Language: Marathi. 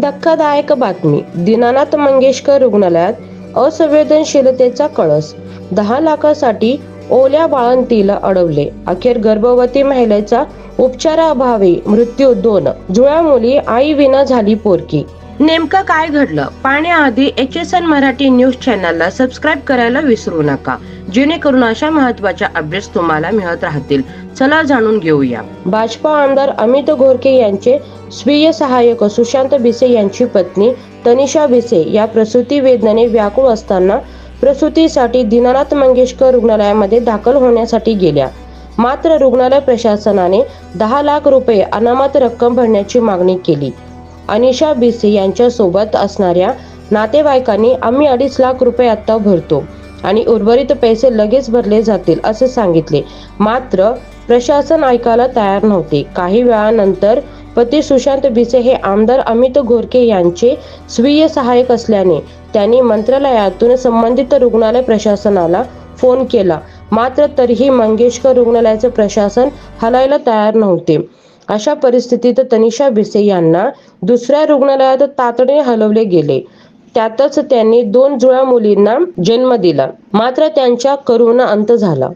धक्कादायक बातमी. दीनानाथ मंगेशकर रुग्णालयात असंवेदनशीलतेचा कळस. दहा लाखासाठी ओल्या बाळंतीला अडवले. अखेर गर्भवती महिलेचा उपचाराअभावी मृत्यू दोन. जुळ्या मुली आई विना झाली पोरकी नेमकं काय घडलं? पाहण्याआधी H S N Marathi news चॅनलला सबस्क्राईब करायला विसरू नका. जेणेकरून अशा महत्त्वाच्या अपडेट्स तुम्हाला मिळत राहतील. चला जाणून घेऊया. भाजपा आमदार अमित घोरके यांचे स्वीय सहाय्यक सुशांत भिसे यांची पत्नी तनिषा भिसे या प्रसूती वेदनेने व्याकुळ असताना प्रसूतीसाठी दीनानाथ मंगेशकर रुग्णालयामध्ये दाखल होण्यासाठी गेल्या. मात्र रुग्णालय प्रशासनाने दहा लाख रुपये अनामत रक्कम भरण्याची मागणी केली. अनिशा भिसे यांच्या सोबत असणाऱ्या नातेवाईकांनी आम्ही अडीच लाख रुपये आता भरतो. आणि उर्वरित पैसे लगेच भरले जातील असे सांगितले. मात्र प्रशासन ऐकायला तयार नव्हते. काही वेळानंतर पती सुशांत भिसे हे आमदार अमित घोरके यांचे स्वीय सहाय्यक असल्याने त्यांनी मंत्रालयातून संबंधित रुग्णालय प्रशासनाला फोन केला. मात्र तरीही मंगेशकर रुग्णालयाचे प्रशासन हलायला तयार नव्हते. अशा परिस्थितीत तनिषा भिसे यांना दुसऱ्या रुग्णालयात तातडीने हलवले गेले. त्यातच त्यांनी दोन जुळ्या मुलींना जन्म दिला. मात्र त्यांच्या करुण अंत झाला.